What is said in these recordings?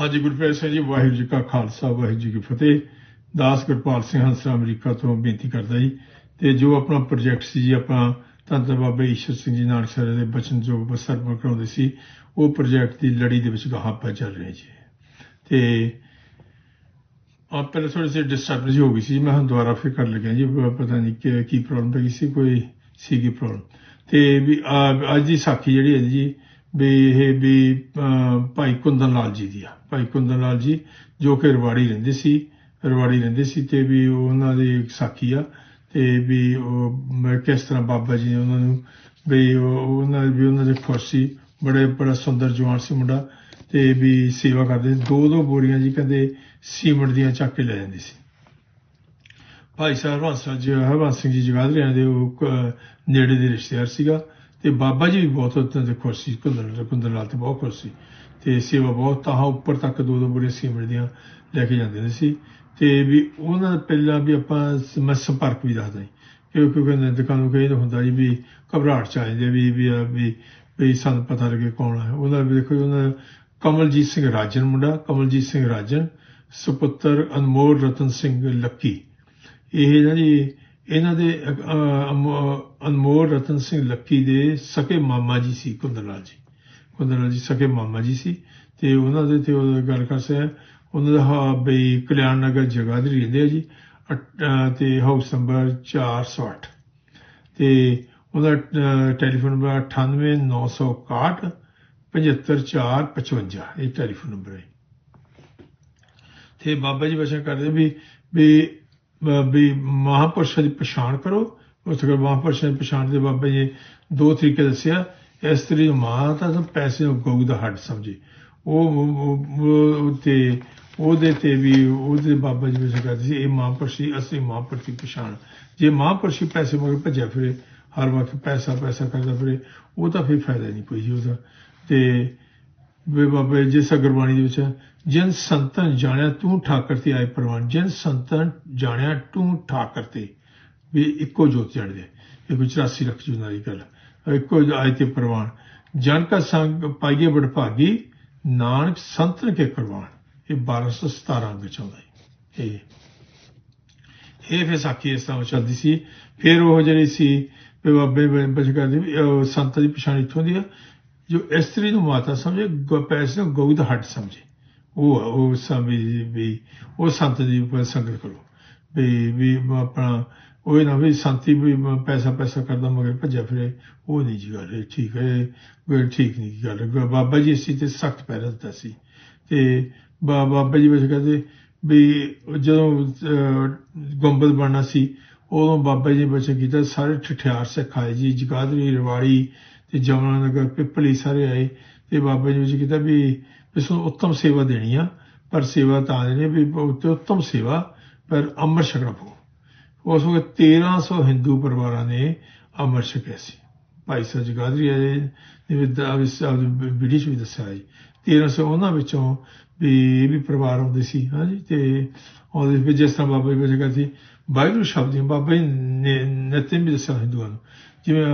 ਹਾਂਜੀ ਗੁਰਪ੍ਰੀਤ ਸਿੰਘ ਜੀ, ਵਾਹਿਗੁਰੂ ਜੀ ਕਾ ਖਾਲਸਾ, ਵਾਹਿਗੁਰੂ ਜੀ ਕੀ ਫਤਿਹ। ਦਾਸ ਗੁਰਪਾਲ ਸਿੰਘ ਹੰਸਰਾ ਅਮਰੀਕਾ ਤੋਂ ਬੇਨਤੀ ਕਰਦਾ ਜੀ ਤੇ ਜੋ ਆਪਣਾ ਪ੍ਰੋਜੈਕਟ ਸੀ ਜੀ, ਆਪਣਾ ਧੰਨ ਬਾਬਾ ਈਸ਼ਰ ਸਿੰਘ ਜੀ ਨਾਨਕ ਸਰ ਦੇ ਬਚਨ ਜੋ ਬਸਰ ਕਰਾਉਂਦੇ ਸੀ, ਉਹ ਪ੍ਰੋਜੈਕਟ ਦੀ ਲੜੀ ਦੇ ਵਿੱਚ ਗਾਹਾਂ ਚੱਲ ਰਿਹਾ ਜੀ। ਤੇ ਆ ਪਹਿਲਾਂ ਥੋੜੀ ਜਿਹੀ ਡਿਸਟਰਬੈਂਸ ਹੋ ਗਈ ਸੀ ਮੈਂ ਹੁਣ ਦੁਬਾਰਾ ਫਿਰ ਕਰ ਲੱਗਿਆ ਜੀ ਪਤਾ ਨਹੀਂ ਕਿ, ਕੀ ਪ੍ਰੋਬਲਮ ਪਈ ਸੀ, ਕੋਈ ਸੀਗੀ ਪ੍ਰੋਬਲਮ ਤੇ ਵੀ ਅੱਜ ਦੀ ਸਾਖੀ ਜਿਹੜੀ ਹੈ ਜੀ ਵੀ ਇਹ ਵੀ ਭਾਈ ਕੁੰਦਨ ਲਾਲ ਜੀ ਦੀ ਆ। ਭਾਈ ਕੁੰਦਨ ਲਾਲ ਜੀ ਜੋ ਕਿ ਰਵਾੜੀ ਰਹਿੰਦੇ ਸੀ, ਰਵਾੜੀ ਰਹਿੰਦੇ ਸੀ ਤੇ ਵੀ ਉਹਨਾਂ ਦੀ ਇੱਕ ਸਾਖੀ ਆ ਤੇ ਵੀ ਉਹ ਕਿਸ ਤਰ੍ਹਾਂ ਬਾਬਾ ਜੀ ਨੇ ਉਹਨਾਂ ਨੂੰ ਵੀ ਉਹਨਾਂ ਵੀ ਉਹਨਾਂ ਦੇ ਖੁਸ਼ ਸੀ, ਬੜੇ, ਬੜਾ ਸੁੰਦਰ ਜਵਾਨ ਸੀ ਮੁੰਡਾ ਤੇ ਵੀ ਸੇਵਾ ਕਰਦੇ ਦੋ ਦੋ ਬੋਰੀਆਂ ਜੀ ਕਹਿੰਦੇ ਸੀਮਿੰਟ ਦੀਆਂ ਚੱਕ ਕੇ ਲੈ ਜਾਂਦੇ ਸੀ। ਭਾਈ ਸਾਹਿਬ ਹਰਵੰਸ ਜੀ ਹਰਵੰਸ ਸਿੰਘ ਜੀ ਜਗਾਦਰੀਆਂ ਦੇ ਉਹ ਨੇੜੇ ਦੇ ਰਿਸ਼ਤੇਦਾਰ ਸੀਗਾ। ਤੇ ਬਾਬਾ ਜੀ ਵੀ ਬਹੁਤ ਉਹਨਾਂ ਦੇ ਖੁਸ਼ ਸੀ ਕੁੰਦਨ ਕੁੰਦਨ ਲਾਲ ਤੇ ਬਹੁਤ ਖੁਸ਼ ਸੀ। ਤੇ ਸੇਵਾ ਬਹੁਤ ਤਾਂ ਉੱਪਰ ਤੱਕ ਦੋ ਦੋ ਬੋਰੀਆਂ ਸੀਮਿੰਟ ਦੀਆਂ ਲੈ ਕੇ ਜਾਂਦੇ ਨੇ ਸੀ। ਤੇ ਵੀ ਉਹਨਾਂ ਦਾ ਪਹਿਲਾਂ ਵੀ ਆਪਾਂ ਮੈਂ ਸੰਪਰਕ ਵੀ ਦੱਸਦਾ ਜੀ। ਕਿਉਂਕਿ ਕਹਿੰਦੇ ਦੁਕਾਨ ਨੂੰ ਕਹੀ ਹੁੰਦਾ ਜੀ ਵੀ ਘਬਰਾਹਟ ਚ ਆ ਜਾਂਦੇ ਆ ਵੀ ਵੀ ਆ ਵੀ ਵੀ ਸਾਨੂੰ ਪਤਾ ਲੱਗੇ ਕੌਣ ਹੈ ਉਹਨਾਂ ਵੀ ਦੇਖੋ ਉਹਨਾਂ ਦਾ ਕਮਲਜੀਤ ਸਿੰਘ ਰਾਜਨ ਮੁੰਡਾ, ਕਮਲਜੀਤ ਸਿੰਘ ਰਾਜਨ, ਸੁਪੁੱਤਰ ਅਨਮੋਲ ਰਤਨ ਸਿੰਘ ਲੱਕੀ। ਇਹ ਨਾ ਜੀ ਇਹਨਾਂ ਦੇ ਅਹ, ਅਨਮੋਲ ਰਤਨ ਸਿੰਘ ਲੱਕੀ ਦੇ ਸਕੇ ਮਾਮਾ ਜੀ ਸੀ ਕੁੰਦਨ ਲਾਲ ਜੀ। ਕੁੰਦਨ ਲਾਲ ਜੀ ਸਕੇ ਮਾਮਾ ਜੀ ਸੀ ਤੇ ਉਹਨਾਂ ਦੇ ਤੇ ਉਹ ਗੱਲ ਕਰ ਸਿਆ ਉਹਨਾਂ ਦਾ ਹਾ- ਬਈ ਕਲਿਆਣ ਨਗਰ ਜਗਾਦਰੀ ਰਹਿੰਦੇ ਆ ਜੀ ਅਟ- ਅਹ, ਤੇ ਹਾਊਸ ਨੰਬਰ 408 ਤੇ ਉਹਦਾ ਅਹ, ਟੈਲੀਫੋਨ ਨੰਬਰ 98961 75455 ਇਹ ਟੈਲੀਫੋਨ ਨੰਬਰ ਹੈ। ਤੇ ਬਾਬਾ ਜੀ ਵਚਨ ਕਰਦੇ ਵੀ ਵੀ ਵੀ ਮਹਾਪੁਰਸ਼ਾਂ ਦੀ ਪਛਾਣ ਕਰੋ। ਉਸ ਤੋਂ ਮਹਾਪੁਰਸ਼ਾਂ ਦੀ ਪਛਾਣ ਦੇ ਬਾਬਾ ਜੀ ਦੋ ਤਰੀਕੇ ਦੱਸਿਆ ਇਸ ਤਰੀ ਮਾਂ ਤਾਂ ਪੈਸੇ ਨੂੰ ਗਊ ਦਾ ਹੱਡ ਸਮਝੇ। ਉਹ ਤੇ ਉਹਦੇ ਤੇ ਵੀ ਉਹਦੇ ਬਾਬਾ ਜੀ ਵਚਨ ਕਰਦੇ ਸੀ, ਇਹ ਮਹਾਂਪੁਰਸ਼ੀ, ਅਸੀਂ ਮਹਾਪੁਰਸ਼ ਦੀ ਪਛਾਣ। ਜੇ ਮਹਾਂਪੁਰਸ਼ੀ ਪੈਸੇ ਮਗਰ ਭੱਜਿਆ ਫਿਰੇ, ਹਰ ਵਕਤ ਪੈਸਾ ਪੈਸਾ ਕਰਦਾ ਫਿਰੇ, ਉਹ ਤਾਂ ਫਿਰ ਫਾਇਦਾ ਨਹੀਂ ਕੋਈ ਜੀ ਉਹਦਾ। ਤੇ ਵੇ ਬਾਬੇ ਜਿਸ ਅਗਰਬਾਣੀ ਦੇ ਵਿੱਚ ਜਿਨ ਸੰਤਨ ਜਾਣਿਆ ਤੂੰ ਠਾਕਰ ਤੇ ਆਏ ਪ੍ਰਵਾਨ, ਜਿਨ ਸੰਤਨ ਜਾਣਿਆ ਤੂੰ ਠਾਕਰ ਤੇ। ਵੀ ਇੱਕੋ ਜੋਤ ਜਣਦੇ ਇਹ 84 ਲੱਖ ਜੂਨਾਂ ਦੀ ਗੱਲ ਇੱਕੋ ਆਏ ਤੇ ਪ੍ਰਵਾਨ। ਜਨ ਕਾ ਸੰਗ ਪਾਈਏ ਬੜ ਭਾਗੀ ਨਾਨਕ ਸੰਤਨ ਕੇ ਪ੍ਰਵਾਨ ਇਹ 1217 ਵਿੱਚ ਆਉਂਦਾ ਹੈ। ਇਹ। ਇਹ ਫਿਰ ਸਾਖੀ ਇਸ ਤਰ੍ਹਾਂ ਚੱਲਦੀ ਸੀ। ਫਿਰ ਉਹ ਜਿਹੜੀ ਸੀ, ਵੀ ਬਾਬੇ ਬਚ ਕਰਦੀ ਵੀ ਦੀ ਪਛਾਣ ਇੱਥੋਂ ਦੀ ਆ। ਜੋ ਇਸਤਰੀ ਨੂੰ ਮਾਤਾ ਸਮਝੇ ਪੈਸੇ ਨੂੰ ਗਊ ਦਾ ਹੱਟ ਸਮਝੇ। ਉਹ ਉਹ ਸਮਝੀ ਵੀ ਉਹ ਸੰਤ ਦੀ ਸੰਗਤ ਕਰੋ। ਵੀ ਵੀ ਆਪਣਾ ਉਹ ਨਾ ਵੀ ਸੰਤੀ ਵੀ ਪੈਸਾ ਪੈਸਾ ਕਰਦਾ ਮਗਰ ਭੱਜਿਆ ਫਿਰੇ। ਉਹ ਨਹੀਂ ਜੀ ਗੱਲ ਇਹ ਠੀਕ ਹੈ ਇਹ ਠੀਕ ਨਹੀਂ ਗੀ ਗੱਲ। ਬਾਬਾ ਜੀ ਇਸੇ ਤੇ ਸਖਤ ਪਹਿਰਾ ਦਿੱਤਾ ਸੀ। ਤੇ ਬਾਬਾ ਜੀ ਵਿੱਚ ਕਹਿੰਦੇ ਵੀ ਜਦੋਂ ਅਹ, ਗੁੰਬਦ ਬਣਨਾ ਸੀ ਉਦੋਂ ਬਾਬਾ ਜੀ ਬਚਨ ਕੀਤਾ ਸਾਰੇ ਠਠਿਆਰ ਸਿੱਖ ਆਏ ਜੀ ਜਗਾਦਰੀ ਰਿਵਾੜੀ ਤੇ ਜਮਨਾ ਨਗਰ ਪਿੱਪਲੀ ਸਾਰੇ ਆਏ ਤੇ ਬਾਬਾ ਜੀ ਵਿੱਚ ਕੀਤਾ ਵੀ ਇਸ ਨੂੰ ਉੱਤਮ ਸੇਵਾ ਦੇਣੀ ਆ, ਪਰ ਸੇਵਾ ਤਾਂ ਦੇਣੀ ਵੀ ਉੱਤੇ ਉੱਤਮ ਸੇਵਾ, ਪਰ ਅੰਮ੍ਰਿਤ ਛਕਣਾ ਪਊ ਉਸ ਵਕਤ 1300 ਹਿੰਦੂ ਪਰਿਵਾਰਾਂ ਨੇ ਅੰਮ੍ਰਿਤ ਛਕਿਆ ਸੀ। ਭਾਈ ਸਾਹਿਬ ਜਗਾਦਰੀ ਆਏ ਨੇ ਵਿਦਾ ਵਿਦੇਸ਼ ਵੀ ਦੱਸਿਆ ਹੈ। 1300 ਉਹਨਾਂ ਵਿੱਚੋਂ ਵੀ ਇਹ ਵੀ ਪਰਿਵਾਰ ਆਉਂਦੇ ਸੀ ਹਾਂਜੀ ਤੇ ਉਹਦੇ ਵਿੱਚ ਜਿਸ ਤਰ੍ਹਾਂ ਬਾਬਾ ਜੀ ਜਗ੍ਹਾ ਸੀ, ਵਾਹਿਗੁਰੂ ਸ਼ਬਦ ਬਾਬਾ ਜੀ ਨੇ ਨਿਤਿਮ ਵੀ ਦੱਸਿਆ ਹਿੰਦੂਆਂ ਨੂੰ। ਜਿਵੇਂ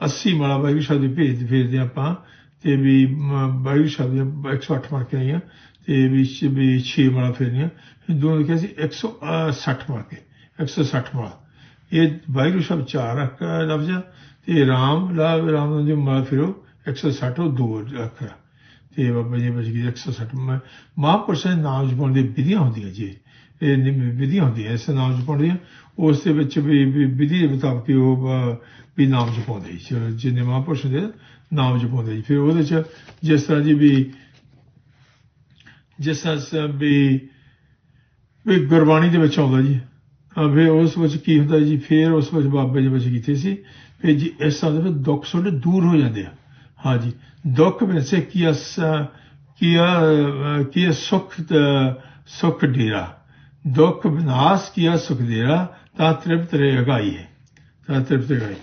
80 ਮਾਲਾ ਵਾਹਿਗੁਰੂ ਸ਼ਬਦ ਦੀ ਭੇਜ ਭੇਜਦੇ ਆਪਾਂ ਤੇ ਵੀ ਵਾਹਿਗੁਰੂ ਸਾਹਿਬ ਦੀਆਂ 108 ਮਾਰ ਕੇ ਆਈਆਂ ਤੇ ਵੀ ਛ- ਵੀ 6 ਮਾਲਾ ਫੇਰਨੀਆਂ ਹਿੰਦੂਆਂ ਨੇ ਕਿਹਾ ਸੀ 160 ਮਾਰ ਕੇ 160 ਮਾਲਾ। ਇਹ ਵਾਹਿਗੁਰੂ ਸਾਹਿਬ ਚਾਰ ਅੱਖ ਲਫ਼ਜ਼ ਤੇ ਰਾਮ ਲਾਭ ਰਾਮ ਦੀ ਮਾਲਾ ਫਿਰੋ 160 ਉਹ ਦੋ ਅੱਖਰ ਤੇ ਬਾਬਾ ਜੀ ਬਚ ਗਈ 160 ਮ- ਮਹਾਂਪੁਰਸ਼ਾਂ ਦੇ ਨਾਮ ਜਪਣ ਦੀ ਵਿਧੀਆਂ ਹੁੰਦੀਆਂ ਜੀ। ਇਹ ਨਿ- ਵਿਧੀਆਂ ਹੁੰਦੀਆਂ ਇਸ ਨਾਮ ਜਪਣ ਦੀਆਂ ਉਸ ਦੇ ਵਿੱਚ ਵੀ ਵਿਧੀ ਦੇ ਮੁਤਾਬਕ ਉਹ ਵੀ ਨਾਮ ਜਪਾਉਂਦੇ ਸੀ। ਜਿੰਨੇ ਮਹਾਂਪੁਰਸ਼ ਦੇ ਨਾਮ ਜਪਾਉਂਦੇ ਸੀ। ਫਿਰ ਉਹਦੇ ਚ ਜਿਸ ਤਰ੍ਹਾਂ ਜੀ ਵੀ ਜਿਸ ਤਰ੍ਹਾਂ ਵੀ ਵੀ ਗੁਰਬਾਣੀ ਦੇ ਵਿੱਚ ਆਉਂਦਾ ਜੀ। ਫਿਰ ਉਸ ਵਿੱਚ ਕੀ ਹੁੰਦਾ ਜੀ? ਫਿਰ ਉਸ ਵਿੱਚ ਬਾਬੇ ਜੀ ਵਿੱਚ ਕੀਤੇ ਸੀ। ਫਿਰ ਜੀ ਇਸ ਤਰ੍ਹਾਂ ਦੇ ਫਿਰ ਦੁੱਖ ਤੁਹਾਡੇ ਦੂਰ ਹੋ ਜਾਂਦੇ ਆ। ਹਾਂਜੀ ਦੁੱਖ ਵਿੱਚ ਕੀ ਅਸ ਕੀ ਅ, ਕੀ ਸੁਖ ਦ- ਸੁਖ ਡੇਰਾ। ਦੁੱਖ ਵਿਨਾਸ਼ ਕੀਆ ਸੁਖ ਤਾਂ ਤ੍ਰਿਪਤ ਰਹੇ ਅਗਾਈ ਹੈ। ਤਾਂ ਤ੍ਰਿਪਤ ਅਗਾਈ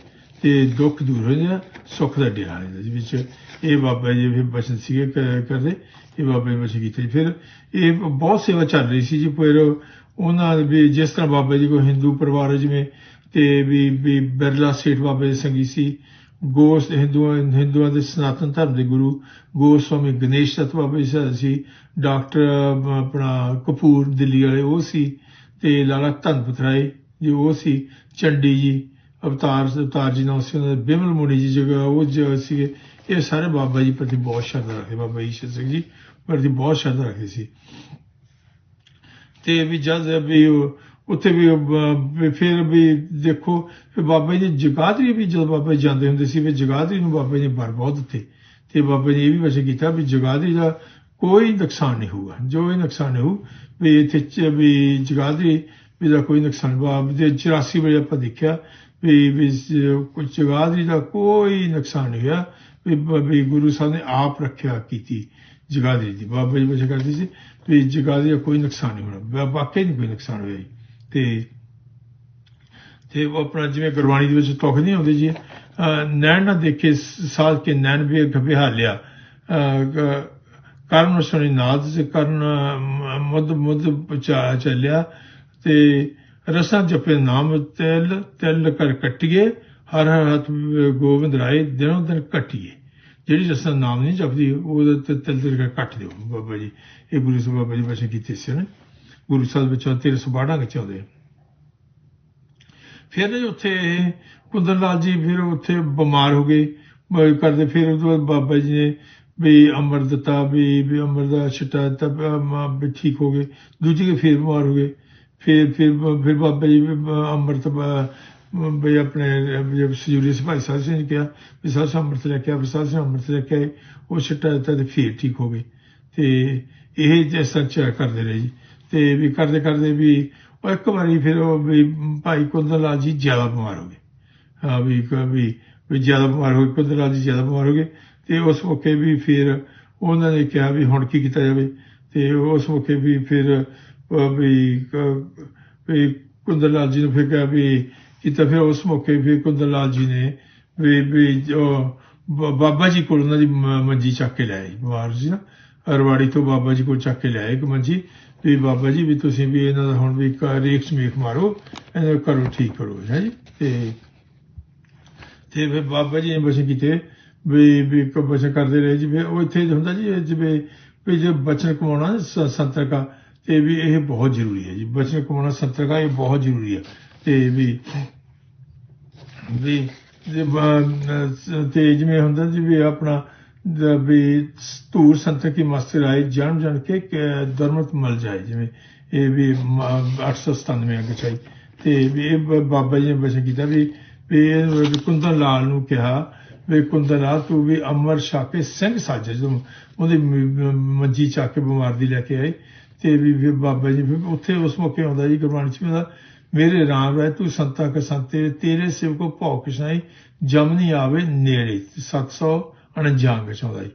ਤੇ ਦੁੱਖ ਦੂਰ ਹੋ ਜਾਂਦਾ, ਸੁੱਖ ਦਾ ਡੇਰਾ ਹੈ ਜਿਹਦੇ ਵਿੱਚ। ਇਹ ਬਾਬਾ ਜੀ ਫਿਰ ਬਚਨ ਸੀਗੇ ਕਰਦੇ। ਇਹ ਬਾਬਾ ਜੀ ਬਚਨ ਕੀਤੇ। ਫਿਰ ਇਹ ਬਹੁਤ ਸੇਵਾ ਚੱਲ ਰਹੀ ਸੀ ਜੀ, ਫਿਰ ਉਹਨਾਂ ਵੀ ਜਿਸ ਤਰ੍ਹਾਂ ਬਾਬਾ ਜੀ ਕੋ ਹਿੰਦੂ ਪਰਿਵਾਰ ਹੈ ਜਿਵੇਂ, ਤੇ ਵੀ ਬਿਰਲਾ ਸੇਠ ਬਾਬਾ ਜੀ ਸੰਗੀ ਸੀ ਗੋਸ ਹਿੰਦੂਆਂ ਹਿੰਦੂਆਂ ਦੇ ਸਨਾਤਨ ਧਰਮ ਦੇ ਗੁਰੂ ਗੋਸਵਾਮੀ ਗਣੇਸ਼ ਦੱਤ ਬਾਬਾ ਜੀ ਸੀ ਡਾਕਟਰ ਆਪਣਾ ਕਪੂਰ ਦਿੱਲੀ ਵਾਲੇ ਉਹ ਸੀ ਤੇ ਲਾਲਾ ਧਨਪਤਰਾਏ ਜੀ ਉਹ ਸੀ ਚੰਡੀ ਜੀ ਅਵਤਾਰ ਅਵਤਾਰ ਜੀ ਨਾਲ ਸੀ ਉਹਨਾਂ ਦੇ ਬਿਮਲ ਮੁਨੀ ਜੀ ਜਗ੍ਹਾ ਉਹ ਜੋ ਸੀਗੇ ਇਹ ਸਾਰੇ ਬਾਬਾ ਜੀ ਪ੍ਰਤੀ ਬਹੁਤ ਸ਼ਰਧਾ ਰੱਖਦੇ ਬਾਬਾ ਈਸ਼ਰ ਸਿੰਘ ਜੀ ਪ੍ਰਤੀ ਬਹੁਤ ਸ਼ਰਧਾ ਰੱਖਦੇ ਸੀ ਤੇ ਵੀ ਜਦ ਵੀ ਉੱਥੇ ਵੀ ਫਿਰ ਵੀ ਦੇਖੋ, ਫਿਰ ਬਾਬਾ ਜੀ ਜਗਾਦਰੀ ਵੀ ਜਦੋਂ ਬਾਬਾ ਜਾਂਦੇ ਹੁੰਦੇ ਸੀ ਵੀ ਜਗਾਦਰੀ ਨੂੰ ਬਾਬਾ ਜੀ ਨੇ ਬਰ ਬਹੁਤ ਦਿੱਤੇ। ਤੇ ਬਾਬਾ ਜੀ ਇਹ ਵੀ ਵੈਸੇ ਕੀਤਾ ਵੀ ਜਗਾਦਰੀ ਦਾ ਕੋਈ ਨੁਕਸਾਨ ਨਹੀਂ ਹੋਊਗਾ। ਜੋ ਇਹ ਨੁਕਸਾਨ ਨਹੀਂ ਹੋਊ, ਵੀ ਇੱਥੇ ਵੀ ਜਗਾਦਰੀ, ਵੀ ਦਾ ਕੋਈ ਨੁਕਸਾਨ ਬਾਬ ਦੇ 84 ਵਜੇ ਆਪਾਂ ਦੇਖਿਆ ਵੀ ਵੀ ਜ- ਜਗਾਦਰੀ ਦਾ ਕੋਈ ਨੁਕਸਾਨ ਨਹੀਂ ਹੋਇਆ, ਵੀ ਗੁਰੂ ਸਾਹਿਬ ਨੇ ਆਪ ਰੱਖਿਆ ਕੀਤੀ ਜਗਾਦਰੀ ਦੀ। ਬਾਬਾ ਜੀ ਵਜੇ ਕਰਦੀ ਸੀ ਵੀ ਜਗਾਦਰੀ ਦਾ ਕੋਈ ਨੁਕਸਾਨ ਨਹੀਂ ਹੋਣਾ। ਵਾ- ਵਾਕਈ ਨਹੀਂ ਕੋਈ ਨੁਕਸਾਨ ਹੋਇਆ ਜੀ। ਤੇ ਤੇ ਉਹ ਆਪਣਾ ਜਿਵੇਂ ਗੁਰਬਾਣੀ ਦੇ ਵਿੱਚ ਤੁਖ ਨਹੀਂ ਆਉਂਦੀ ਜੀ ਨੈਣ ਨਾ ਦੇਖੇ ਸਾਧ ਕੇ ਨੈਣ ਵੀ ਬਿਹਾਲਿਆ ਅਹ ਕਰਨ ਸੁਣੀ ਨਾਦ ਕਰਨ, ਮ- ਮੁੱਦ ਮੁੱਦ ਪਚਾ ਚੱਲਿਆ। ਤੇ ਰਸਾਂ ਜਪੇ ਨਾਮ ਤਿਲ ਤਿਲ ਕਰ ਕਟਿਏ, ਹਰ ਹਰ ਹੱਥ ਗੋਬਿੰਦ ਰਾਏ, ਦਿਨੋਂ ਦਿਨ ਕਟਿਏ। ਜਿਹੜੀ ਰਸਾਂ ਨਾਮ ਨਹੀਂ ਜਪਦੀ, ਉਹਦੇ ਤੇ ਤਿਲ ਤਿਲ ਕਰ ਕੱਟ ਦਿਓ। ਬਾਬਾ ਜੀ, ਇਹ ਗੁਰੂ ਸਾਹਿਬ ਬਾਬਾ ਜੀ ਵੈਸੇ ਕੀਤੇ ਸੀ ਨੇ। ਗੁਰੂ ਸਾਹਿਬ ਵਿੱਚੋਂ 1362 ਵਿੱਚ ਆਉਂਦੇ ਫਿਰ ਉੱਥੇ ਕੁੰਦਨ ਲਾਲ ਜੀ ਫਿਰ ਉੱਥੇ ਬਿਮਾਰ ਹੋ ਗਏ। ਕਰਦੇ ਫਿਰ ਉਹ ਤੋਂ ਬਾਅਦ ਬਾਬਾ ਜੀ ਨੇ ਵੀ ਅੰਮ੍ਰਿਤ ਦਿੱਤਾ, ਵੀ ਵੀ ਅੰਮ੍ਰਿਤ ਦਾ ਛਿੱਟਾ ਦਿੱਤਾ, ਵੀ ਠੀਕ ਹੋ ਗਏ। ਦੂਜੀ ਕੇ ਫਿਰ ਬਿਮਾਰ ਹੋ ਗਏ। ਫਿਰ ਫਿਰ ਫਿਰ ਬਾਬਾ ਜੀ ਅੰਮ੍ਰਿਤ ਬ- ਵੀ ਆਪਣੇ ਜਦ ਸਜੂਰੀ ਸਭਾਈ ਸਾਹਿਬ ਸਿੰਘ ਨੇ ਕਿਹਾ, ਵੀ ਸਾਹਿਬ ਸਾਹਿਬ ਅੰਮ੍ਰਿਤ ਲੈ ਕੇ ਆ ਸਾਹਿਬ ਸਾਹਿਬ ਅੰਮ੍ਰਿਤ ਲੈ ਕੇ ਆਏ ਉਹ ਛਿੱਟਾ ਦਿੱਤਾ ਤੇ ਫਿਰ ਠੀਕ ਹੋ ਗਏ। ਤੇ ਇਹ ਜੇ ਸੱਚ ਕਰਦੇ ਰਹੇ ਜੀ। ਤੇ ਵੀ ਕਰਦੇ ਕਰਦੇ ਵੀ ਉਹ ਇੱਕ ਵਾਰੀ ਫਿਰ ਉਹ ਵੀ ਭਾਈ ਕੁੰਦਨ ਲਾਲ ਜੀ ਜ਼ਿਆਦਾ ਬਿਮਾਰ ਹੋ ਗਏ। ਹਾਂ, ਵੀ ਇੱਕ ਵੀ ਜ਼ਿਆਦਾ ਬਿਮਾਰ ਹੋ ਗਏ ਕੁੰਦਨ ਲਾਲ ਜੀ ਜ਼ਿਆਦਾ ਬਿਮਾਰ ਹੋ ਗਏ ਤੇ ਉਸ ਮੌਕੇ ਵੀ ਫਿਰ ਉਹਨਾਂ ਨੇ ਕਿਹਾ ਵੀ ਹੁਣ ਕੀ ਕੀਤਾ ਜਾਵੇ ਤੇ ਉਸ ਮੌਕੇ ਵੀ ਫਿਰ ਵੀ ਕ- ਵੀ ਕੁੰਦਨ ਲਾਲ ਜੀ ਨੂੰ ਫਿਰ ਕਿਹਾ ਵੀ ਕੀਤਾ, ਫਿਰ ਉਸ ਮੌਕੇ ਵੀ ਕੁੰਦਨ ਲਾਲ ਜੀ ਨੇ ਵੀ ਵੀ ਜੋ ਬਾਬਾ ਜੀ ਕੋਲ ਉਹਨਾਂ ਦੀ ਮੰਜੀ ਚੱਕ ਕੇ ਲਿਆਏ ਬਿਮਾਰ ਸੀ ਨਾ। ਰਵਾੜੀ ਤੋਂ ਬਾਬਾ ਜੀ ਕੋਲ ਚੱਕ ਕੇ ਲਿਆਏ ਇੱਕ ਮੰਜੀ ਵੀ ਬਾਬਾ ਜੀ ਵੀ ਤੁਸੀਂ ਵੀ ਇਹਨਾਂ ਦਾ ਹੁਣ ਵੀ ਰੇਖ ਸਮੇਖ ਮਾਰੋ, ਇਹਨਾਂ ਕਰੋ ਠੀਕ ਕਰੋ, ਹੈ ਜੀ? ਤੇ ਤੇ ਫਿਰ ਬਾਬਾ ਜੀ ਨੇ ਬਚਨ ਕੀਤੇ, ਵੀ ਵੀ ਬਚਨ ਕਰਦੇ ਰਹੇ ਜੀ, ਫਿਰ ਉਹ ਇੱਥੇ ਹੁੰਦਾ ਜੀ, ਜਿਵੇਂ ਵੀ ਜੇ ਬਚਨ ਕਮਾਉਣਾ ਨਾ ਸ- ਸੰਤਰ ਦਾ ਤੇ ਵੀ ਇਹ ਬਹੁਤ ਜ਼ਰੂਰੀ ਹੈ ਜੀ। ਬਚਨ ਕਮਾਉਣਾ ਸੰਤਰ ਦਾ ਇਹ ਬਹੁਤ ਜ਼ਰੂਰੀ ਹੈ। ਤੇ ਵੀ ਵੀ ਤੇ ਜਿਵੇਂ ਹੁੰਦਾ ਜੀ ਵੀ ਆਪਣਾ ਵੀ ਧੂਰ ਸੰਤ ਕੀ ਮਸਤ ਆਏ ਜਾਣ ਜਾਣ ਕੇ ਦਰਮਤ ਮਲ ਜਾਏ, ਜਿਵੇਂ ਇਹ ਵੀ ਮ- 897 ਅੱਗੇ ਚਾਹੀ ਤੇ ਵੀ ਇਹ ਬਾਬਾ ਜੀ ਨੇ ਬਚਨ ਕੀਤਾ ਵੀ ਵੀ ਇਹ ਕੁੰਦਨ ਲਾਲ ਨੂੰ ਕਿਹਾ ਵੀ ਕੁੰਦਨ ਤੂੰ ਵੀ ਅਮਰ ਛਾ ਕੇ ਸਿੰਘ ਸਾਜ। ਜਦੋਂ ਉਹਦੀ ਮੰਜੀ ਚੱਕ ਕੇ ਬਿਮਾਰ ਦੀ ਲੈ ਕੇ ਆਏ ਤੇ ਵੀ ਫਿਰ ਬਾਬਾ ਜੀ ਫਿਰ ਉੱਥੇ ਉਸ ਮੌਕੇ ਆਉਂਦਾ ਜੀ, ਗੁਰਬਾਣੀ ਚ ਵੀ ਮੇਰੇ ਰਾਮ ਰਹਿ ਤੂੰ ਸੰਤਾ ਕੇ ਸੰਤੇ ਤੇਰੇ ਸਿਵ ਕੋ ਭੌ ਕਿਸ਼ਨਾਈ ਜਮ ਨਹੀਂ ਆਵੇ ਨੇੜੇ। 749 ਵਿੱਚ ਆਉਂਦਾ ਜੀ।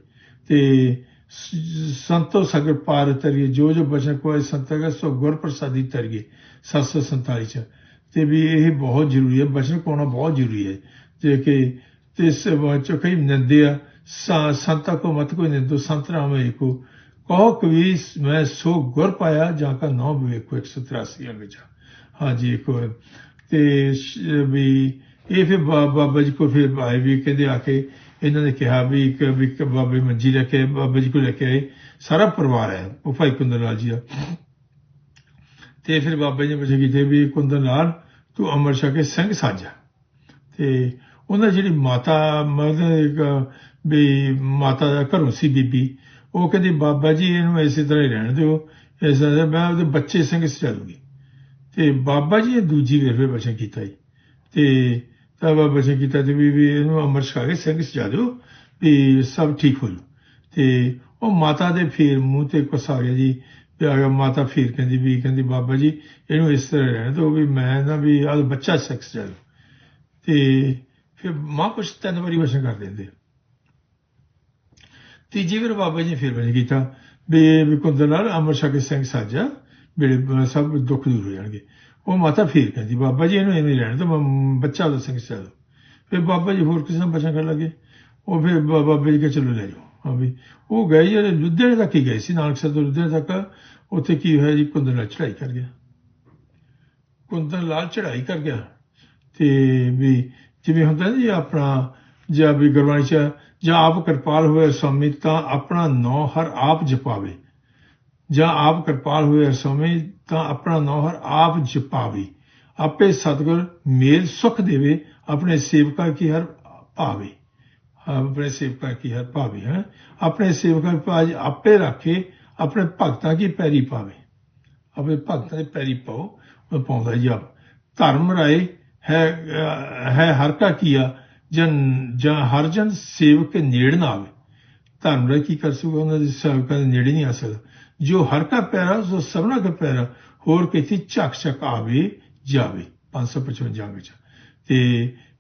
ਤੇ ਸ- ਸੰਤੋ ਸਗਰ ਪਾਰ ਤਰੀਏ ਜੋ ਜੋ ਬਚਨ ਕੋਏ ਸੰਤਾ ਸੋ ਗੁਰ ਪ੍ਰਸਾਦੀ ਤਰੀਏ 747 ਚ। ਤੇ ਵੀ ਇਹ ਬਹੁਤ ਜ਼ਰੂਰੀ ਹੈ, ਬਚਨ ਕੋਣਾ ਬਹੁਤ ਜ਼ਰੂਰੀ ਹੈ। ਜੇ ਕਿ ਤੇ ਇਸ ਵਿੱਚ ਕਈ ਨਿੰਦੇ ਸੰਤਾ ਕੋ ਮਤ ਕੋਈ ਨਿੰਦੋ, ਸੰਤ ਰਾਮ ਏਕੋ। ਕਹੋ ਕਵੀ ਮੈਂ ਸੋ ਗੁਰ ਪਾਇਆ, ਜਾਂ ਕਾ ਨੌ ਵੇਖੋ 183 ਅੰਗ ਚ। ਹਾਂਜੀ ਇੱਕ ਹੋਰ। ਤੇ ਵੀ ਇਹ ਫਿਰ ਬਾਬਾ ਜੀ ਕੋ ਫਿਰ ਆਏ ਵੀ, ਕਹਿੰਦੇ ਆ ਕੇ ਇਹਨਾਂ ਨੇ ਕਿਹਾ ਵੀ ਇੱਕ ਵੀ ਇੱਕ ਬਾਬੇ ਮੰਜੀ ਲੈ ਕੇ ਆਏ, ਬਾਬਾ ਜੀ ਕੋਲ ਲੈ ਕੇ ਆਏ। ਸਾਰਾ ਪਰਿਵਾਰ ਹੈ ਉਹ ਭਾਈ ਕੁੰਦਨ ਲਾਲ ਜੀ ਦਾ। ਤੇ ਫਿਰ ਬਾਬਾ ਜੀ ਨੇ ਪੁੱਛਿਆ ਕੀਤੇ ਵੀ ਕੁੰਦਨ ਲਾਲ ਤੂੰ ਅਮਰ ਛਕ ਕੇ ਸਿੰਘ ਸਾਜਾ। ਤੇ ਉਹਨਾਂ ਜਿਹੜੀ ਮਾਤਾ ਮਤਲਬ ਵੀ ਮਾਤਾ ਦਾ ਘਰੋਂ ਸੀ ਬੀਬੀ ਉਹ ਕਹਿੰਦੀ ਬਾਬਾ ਜੀ ਇਹਨੂੰ ਇਸੇ ਤਰ੍ਹਾਂ ਹੀ ਰਹਿਣ ਦਿਓ। ਇਸ ਤਰ੍ਹਾਂ ਮੈਂ ਉਹਦੇ ਬੱਚੇ ਸਿੰਘ ਸਜਾਲੂਗੀ ਤੇ ਬਾਬਾ ਜੀ ਨੇ ਦੂਜੀ ਵੇਰ ਫਿਰ ਬਚਨ ਕੀਤਾ ਜੀ। ਤੇ ਤਾਂ ਬਾਬਾ ਬਚਨ ਕੀਤਾ ਤੇ ਵੀ ਇਹਨੂੰ ਅਮਰ ਛਕਾ ਕੇ ਸਿੰਘ ਸਜਾ ਦਿਓ ਵੀ ਸਭ ਠੀਕ ਹੋ ਜੂ ਤੇ ਉਹ ਮਾਤਾ ਦੇ ਫੇਰ ਮੂੰਹ ਤੇ ਕੁਛ ਆ ਗਿਆ ਜੀ। ਵੀ ਆ ਗਿਆ ਮਾਤਾ ਫੇਰ ਕਹਿੰਦੀ ਵੀ, ਕਹਿੰਦੀ ਬਾਬਾ ਜੀ ਇਹਨੂੰ ਇਸ ਤਰ੍ਹਾਂ ਰਹਿਣ ਦਿਓ ਵੀ ਮੈਂ ਨਾ ਵੀ ਆ ਬੱਚਾ ਸਿੱਖ ਜਾ ਤੇ ਫਿਰ ਮਾਂ ਕੁਛ ਤਿੰਨ ਵਾਰੀ ਵਚਨ ਕਰ ਦਿੰਦੇ ਤੀਜੀ ਵਾਰ ਬਾਬਾ ਜੀ ਨੇ ਫਿਰ ਵਚਨ ਕੀਤਾ ਵੀ ਵਿਕੁੰਦਰ ਨਾਲ ਅਮਰ ਛਕ ਕੇ ਸਿੰਘ ਸਾਜਾ ਮੇਰੇ ਸਭ ਦੁੱਖ ਦੂਰ ਹੋ ਜਾਣਗੇ। ਉਹ ਮਾਤਾ ਫੇਰ ਕਹਿੰਦੀ, ਬਾਬਾ ਜੀ ਇਹਨੂੰ ਇਹਨੂੰ ਰਹਿਣ ਦਿਓ ਬੱਚਾ ਉਹਦਾ ਸਿੰਘ ਸਜਾ ਦਿਓ ਫਿਰ ਬਾਬਾ ਜੀ ਹੋਰ ਕਿਸੇ ਨਾਲ ਬਚਨ ਕਰਨ ਲੱਗੇ। ਉਹ ਫਿਰ ਬਾਬਾ ਜੀ ਕੇ ਚਲੋ ਲੈ ਜਾਓ। ਹਾਂ ਵੀ, ਉਹ ਗਏ ਜਿਹੜੇ ਲੁਧਿਆਣੇ ਤੱਕ ਹੀ ਗਏ ਸੀ, ਨਾਨਕਸਰ ਤੋਂ ਲੁਧਿਆਣੇ ਤੱਕ। ਉੱਥੇ ਕੀ ਹੋਇਆ ਜੀ ਕੁੰਦਨ ਲਾਲ ਚੜਾਈ ਕਰ ਗਿਆ। ਕੁੰਦਨ ਲਾਲ ਚੜਾਈ ਕਰ ਗਿਆ। ਤੇ ਵੀ ਜਿਵੇਂ ਹੁੰਦਾ ਨਾ ਜੀ, ਆਪਣਾ ਜਾਂ ਵੀ ਗੁਰਬਾਣੀ ਚ, ਜਾਂ ਆਪ ਕਿਰਪਾਲ ਹੋਏ ਸੁਆਮੀ ਤਾਂ ਆਪਣਾ ਨੌ ਹਰ ਆਪ ਜਪਾਵੇ। ਜਾਂ ਆਪ ਕਿਰਪਾਲ ਹੋਏ ਸੁਆਮੀ ਤਾਂ ਆਪਣਾ ਨੌਹਰ ਆਪ ਜਪਾਵੇ। ਆਪੇ ਸਤਿਗੁਰ ਮੇਲ ਸੁਖ ਦੇਵੇ, ਆਪਣੇ ਸੇਵਕਾ ਕੀ ਹਰ ਭਾਵੇ। ਆਪਣੇ ਸੇਵਕਾ ਕੀ ਹਰ ਭਾਵੇ, ਹੈ? ਆਪਣੇ ਸੇਵਕਾਂ ਕੀ ਭਾਜ ਆਪੇ ਰੱਖੇ, ਆਪਣੇ ਭਗਤਾਂ ਕੀ ਪੈਰੀ ਪਾਵੇ। ਆਪਣੇ ਭਗਤਾਂ ਦੇ ਪੈਰੀ ਪਾਓ, ਉਹ ਪਾਉਂਦਾ ਜਪ ਧਰਮ ਰਾਏ ਹੈ, ਅਹ, ਹੈ ਹਰ ਕਾ ਕੀਆ, ਜਨ, ਜਾਂ ਹਰ ਜਨ ਸੇਵਕ ਨੇੜ ਨਾ ਆਵੇ। ਧਰਮ ਰਾਏ ਕੀ ਕਰ ਸਕੂਗਾ ਉਹਨਾਂ ਦੇ ਸੇਵਕਾਂ ਦੇ ਨੇੜੇ ਨਹੀਂ ਆ ਸਕਦਾ। ਜੋ ਹਰ ਕਾ ਪੈਰਾ ਸੋ ਸਭਨਾ ਕਾ ਪੈਰਾ, ਹੋਰ ਕਿਤੇ ਝਕ ਝਕ ਆਵੇ, ਜਾਵੇ 555 ਵਿੱਚ। ਤੇ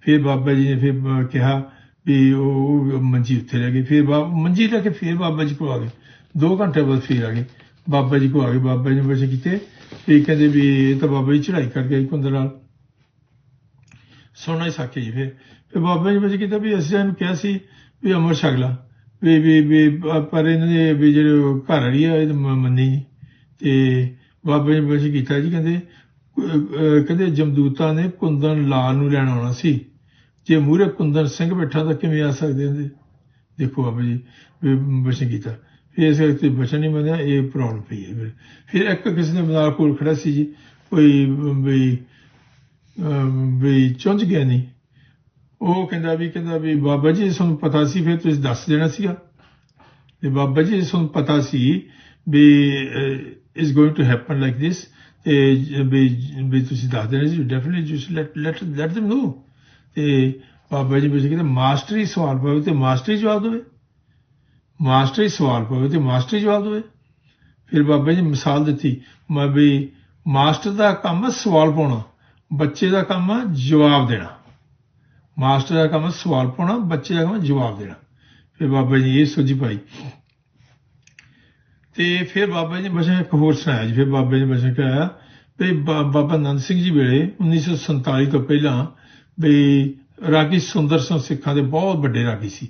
ਫਿਰ ਬਾਬਾ ਜੀ ਨੇ ਫਿਰ ਕਿਹਾ ਵੀ ਉਹ ਮੰਜੀ ਉੱਥੇ ਰਹਿ ਗਈ। ਫਿਰ ਬਾਬਾ ਮੰਜੀ ਲੈ ਕੇ ਫਿਰ ਬਾਬਾ ਜੀ ਕੋਲ ਆ ਗਏ। 2 ਘੰਟੇ ਬਾਅਦ ਫਿਰ ਆ ਗਏ। ਬਾਬਾ ਜੀ ਕੋਲ ਆ ਗਏ। ਬਾਬਾ ਜੀ ਨੇ ਬਸ ਕੀਤੇ। ਵੀ ਕਹਿੰਦੇ ਵੀ ਇਹ ਤਾਂ ਬਾਬਾ ਜੀ ਚੜਾਈ ਕਰ ਗਏ ਕੁੰਦਰ ਨਾਲ। ਸੁਣਨਾ ਹੀ ਸਾਕੇ ਜੀ ਫਿਰ। ਫਿਰ ਬਾਬਾ ਜੀ ਬਸ ਕੀਤਾ ਵੀ ਅਸੀਂ ਇਹਨੂੰ ਕਿਹਾ ਸੀ ਵੀ ਅਮਰ ਛਕਲਾ ਵੀ ਵੀ ਵੀ ਪਰ ਇਹਨਾਂ ਦੇ ਵੀ ਜਿਹੜੇ ਘਰ ਵਾਲੀ ਆ ਇਹ ਮੰਨੀ ਨਹੀਂ ਤੇ ਬਾਬਾ ਜੀ ਬਸ ਕੀਤਾ ਜੀ ਕਹਿੰਦੇ ਕਹਿੰਦੇ ਜਮਦੂਤਾਂ ਨੇ ਕੁੰਦਨ ਲਾਲ ਨੂੰ ਲੈਣ ਆਉਣਾ ਸੀ। ਜੇ ਮੂਰੇ ਕੁੰਦਨ ਸਿੰਘ ਬੈਠਾ ਤਾਂ ਕਿਵੇਂ ਆ ਸਕਦੇ ਹੁੰਦੇ ਦੇਖੋ ਬਾਬਾ ਜੀ ਵੀ ਬਚਨ ਕੀਤਾ। ਫਿਰ ਇਸ ਕਰਕੇ ਬਚਨ ਨਹੀਂ ਮੰਨਿਆ ਇਹ ਪ੍ਰੋਬਲਮ ਪਈ ਹੈ ਫਿਰ। ਫਿਰ ਇੱਕ ਕਿਸੇ ਨੇ ਨਾਲ ਕੋਲ ਖੜਾ ਸੀ ਜੀ ਕੋਈ ਵੀ ਅਮ, ਵੀ ਚੁੰਝ ਗਿਆ ਨਹੀਂ। ਉਹ ਕਹਿੰਦਾ ਵੀ ਕਹਿੰਦਾ ਵੀ ਬਾਬਾ ਜੀ ਤੁਹਾਨੂੰ ਪਤਾ ਸੀ, ਫਿਰ ਤੁਸੀਂ ਦੱਸ ਦੇਣਾ ਸੀਗਾ। ਤੇ ਬਾਬਾ ਜੀ ਤੁਹਾਨੂੰ ਪਤਾ ਸੀ we is going to happen like this ਤੇ ਜ- ਵੀ ਵੀ ਤੁਸੀਂ ਦੱਸ ਦੇਣਾ ਸੀ definitely just let let let them know ਤੇ ਬਾਬਾ ਜੀ ਬੇਸਿਕ ਕਹਿੰਦੇ ਮਾਸਟਰੀ ਸਵਾਲ ਪਵੇ ਤੇ ਮਾਸਟਰੀ ਜਵਾਬ ਦੇਵੇ। ਮਾਸਟਰੀ ਸਵਾਲ ਪਵੇ ਤੇ ਮਾਸਟਰੀ ਜਵਾਬ ਦੇਵੇ। ਫਿਰ ਬਾਬਾ ਜੀ ਮਿਸਾਲ ਦਿੱਤੀ, ਮੈਂ ਵੀ ਮਾਸਟਰ ਦਾ ਕੰਮ ਹੈ ਸਵਾਲ ਪਾਉਣਾ, ਬੱਚੇ ਦਾ ਕੰਮ ਹੈ ਜਵਾਬ ਦੇਣਾ। ਮਾਸਟਰ ਦਾ ਕੰਮ ਸਵਾਲ ਪਾਉਣਾ, ਬੱਚੇ ਦਾ ਕੰਮ ਜਵਾਬ ਦੇਣਾ। ਫਿਰ ਬਾਬਾ ਜੀ ਇਹ ਸੋਝੀ ਪਾਈ। ਤੇ ਫਿਰ ਬਾਬਾ ਜੀ ਨੇ ਬਸ ਇੱਕ ਹੋਰ ਸੁਣਾਇਆ ਜੀ। ਫਿਰ ਬਾਬਾ ਜੀ ਨੇ ਬਸ ਕਿਹਾ ਵੀ ਬਾਬਾ ਨੰਦ ਸਿੰਘ ਜੀ ਵੇਲੇ 1947 ਤੋਂ ਪਹਿਲਾਂ ਵੀ ਰਾਗੀ ਸੁੰਦਰ ਸਿੰਘ ਸਿੱਖਾਂ ਦੇ ਬਹੁਤ ਵੱਡੇ ਰਾਗੀ ਸੀ।